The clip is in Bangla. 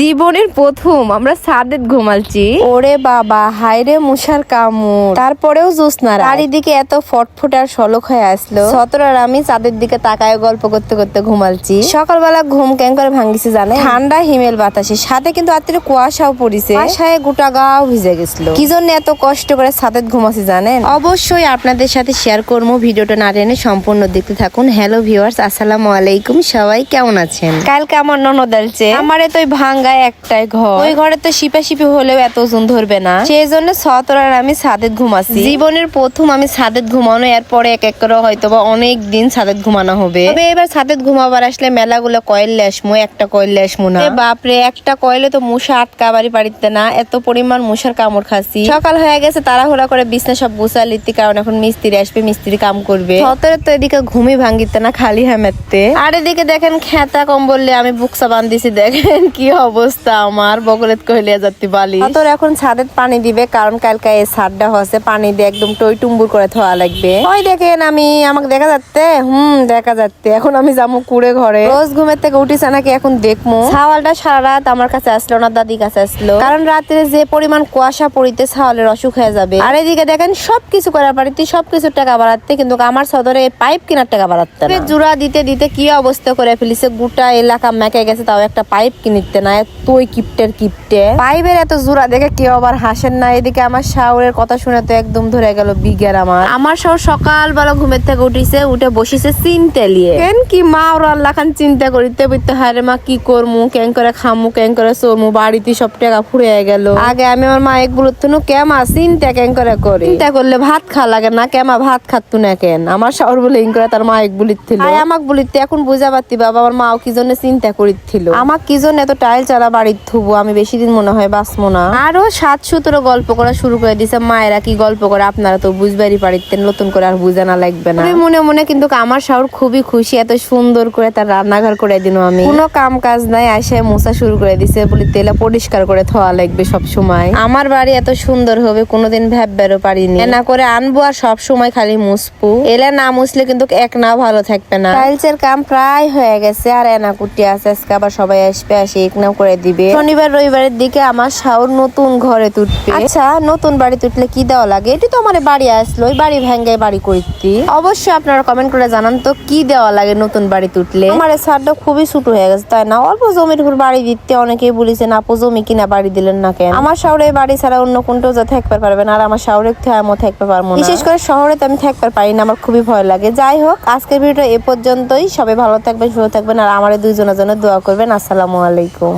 জীবনের প্রথম আমরা সাদেত ঘুমালছি। ওরে বাবা হাইরে মুশার কামড়। তারপরেও জোসনা চারিদিকে এত ফটফট আর সলক হয়ে আসলো। সতর আর আমি চাঁদের দিকে তাকায় গল্প করতে করতে ঘুমালছি। সকালবেলা ঘুম ক্যাং করে ভাঙ্গিছে জানে ঠান্ডা হিমেল বাতাসে। সাথে কিন্তু রাত্রে কুয়াশাও পড়িছে। আশায় গোটা গাও ভিজে গেছিল। কি জন্য এত কষ্ট করে সাদেত ঘুমাছি জানেন? অবশ্যই আপনাদের সাথে শেয়ার করব। ভিডিওটা না টেনে সম্পূর্ণ দেখতে থাকুন। হ্যালো ভিউয়ার্স আসসালামু আলাইকুম। সবাই কেমন আছেন? কালকে আমার ননদ আলছে আমার তো ওই ভাঙ্গায় একটাই ঘর। ওই ঘরে তো শিপা শিপি হলেও এত ওজন ধরবে না। সেই জন্য সতর আর আমি সাদেত ঘুমাচ্ছি। জীবনের প্রথম আমি সাদেত ঘুমানো এরপরে এক এক করে হয়তো বা অনেক দিন সাদেত ঘুমানো হবে। তবে এবার সাদেত ঘুমাবার আসলে মেলাগুলো কয়েল লেসমু একটা কয়েল লেসমু না। বাপরে একটা কয়েলে তো মশা আটকাবারই পারিতে না। এত পরিমাণ মশার কামড় খাসি সকাল হয়ে গেছে তাড়াহুড়া করে বিছনা সব গুছা লিতি কারণ এখন মিস্ত্রি আসবে মিস্ত্রি কাম করবে। সতরে তো এদিকে ঘুমই ভাঙ্গিতে না খালি হ্যামেতে আর এদিকে দেখেন খেতা কম্বলে আমি বুকসা বান্ধিছি দেখেন কি অবস্থা আমার বগলেত কহিলিয়া যাত্রী বালি তোর এখন ছাদের পানি দিবে কারণ কালকে এই ছাদটা হচ্ছে পানি দিয়ে একদম টই টুম্বুর করে ধোয়া লাগবে। ওই দেখেন আমি আমাকে দেখা যাচ্ছে? হুম দেখা যাচ্ছে। এখন আমি যাব কুড়ে ঘরে। রোজ ঘুমের থেকে উঠিছে নাকি এখন দেখব ছাওয়ালটা সারা রাত আমার কাছে আসলো না দাদি কাছে আসলো। কারণ রাত্রে যে পরিমাণ কুয়াশা পড়িতে ছাওয়ালের অসুখ হয়ে যাবে। আর এদিকে দেখেন সবকিছু করার পারিতে সবকিছু টাকা বাড়াতে কিন্তু আমার সদরে পাইপ কেনার টাকা বাড়াতে জোড়া দিতে দিতে কি অবস্থা করে ফেলিছে? গোটা এলাকা মেকে গেছে তাও একটা পাইপ কিনিতে না। তুই কিপটের কিপটে। পাইপের এত জোড়া দেখে কেউ আবার হাসেন না। এদিকে আমার শাওরের কথা শুনে তো একদম ধরে গেল বিজ্ঞার আমার। আমার শাওর সকালবেলা ঘুমের থেকে উঠিছে উঠে বসিছে চিনতে লিয়ে কেন কি মা ওর আল্লাহ খান চিন্তা করিতে বইতে হারে মা কি করমু কেন করে খামু কেন করে চলমু বাড়িতে সব টাকা ফুরে গেল। আগে আমি আমার মা এক বলতো কেমা চিন্তা কেন করে করি? চিন্তা করলে ভাত খা লাগে না কেমা ভাত খাতু না কেন? আমার শাওর বলে ইন করে তার মা এক আয় আমাক বলিতে এখন বুঝা পারতি বাবা আমার মাও কি জন্য চিন্তা করিছিল আমাক কি জন্য এত টাইল চালা বাড়ির থুবো আমি বেশি দিন মনে হয় বাঁচবো না। আরও সাত সতেরো গল্প করা শুরু করে দিছে মায়েরা কি গল্প করে আপনারা তো বুঝবারই পারিতেন নতুন করে আর বুঝানা লাগবে না। মনে মনে কিন্তু আমার শাওর খুবই খুশি এত সুন্দর করে তার রান্নাঘর করে দিন আমি। কোনো কাম কাজ নাই আসে মোছা শুরু করে দিছে বলি তেলা পরিষ্কার করে থোয়া লাগবে সব সময়। আমার বাড়ি এত সুন্দর হবে কোনোদিন ভাববারও পারিনি। এনা করে আনব আর সব সময় খালি মুসপু এলা না মুছলে কিন্তু এক না ভালো থাকবে না। টাইলসের কাম প্রায় হয়ে গেছে আর এনা কুটি আছে আজকে আবার সবাই আসবে আসে এক নাও করে দিবে। শনিবার রবিবারের দিকে আমার শাওর নতুন ঘরে তুটবে। আচ্ছা নতুন বাড়ি তুটলে কি দেওয়া লাগে? এটি তো আমার বাড়ি আসলো ওই বাড়ি ভেঙ্গে বাড়ি করিতি অবশ্যই আপনারা কমেন্ট করে জানান তো কি দেওয়া লাগে নতুন বাড়ি তুটলে? আমার ছাদটা খুবই ছোট হয়ে গেছে তাই না? অল্প জমির উপর বাড়ি দিতে অনেকেই বলেছেন আপু জমি কিনা বাড়ি দিলেন না কেন? আমার শহরে বাড়ি ছাড়া অন্য কোনটাও যা থাকতে পারবে না আর আমার শহরে আমিও থাকতে পারব না। বিশেষ করে শহরে তো আমি থাকতে পারি না আমার খুবই ভয় লাগে। যাই হোক আজকের ভিডিও এ পর্যন্তই। সবাই ভালো থাকবেন সুস্থ থাকবেন আর আমার দুইজনের জন্য দোয়া করবেন। আসসালামু আলাইকুম।